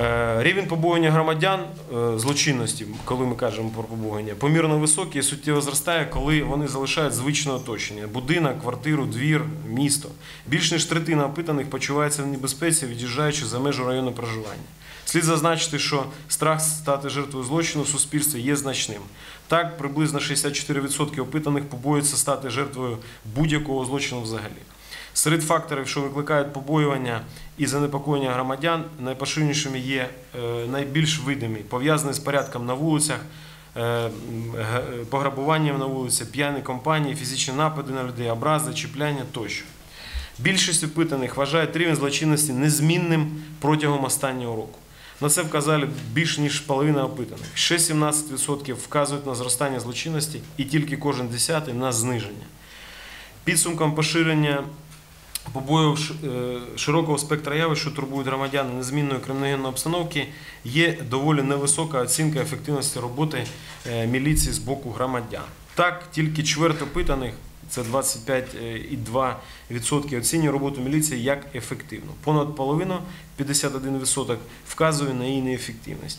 Е, Рівень побоювання громадян е, злочинності, коли ми кажемо про побоювання, помірно високий і суттєво зростає, коли вони залишають звичне оточення: будинок, квартиру, двір, місто. Більш ніж третина опитаних почувається в небезпеці, від'їжджаючи за межу району проживання. Слід зазначити, що страх стати жертвою злочину в суспільстві є значним. Так, приблизно 64% опитаних побоюються стати жертвою будь-якого злочину взагалі. Серед факторів, що викликають побоювання і занепокоєння громадян, найпоширенішими є е, найбільш видимі, пов'язані з порядком на вулицях, е, г- пограбуванням на вулиці, п'яні компанії, фізичні напади на людей, образи, чіпляння тощо. Більшість опитаних вважають рівень злочинності незмінним протягом останнього року. На це вказали більш ніж половина опитаних. Ще 17% вказують на зростання злочинності і тільки кожен десятий на зниження. Підсумком поширення побоїв е, широкого спектра явищ, що турбують громадян незмінної криміногенної обстановки, є доволі невисока оцінка ефективності роботи е, міліції з боку громадян. Так, тільки чверть опитаних, це 25,2% оцінює роботу міліції як ефективну. Понад половину, 51%, вказує на її неефективність.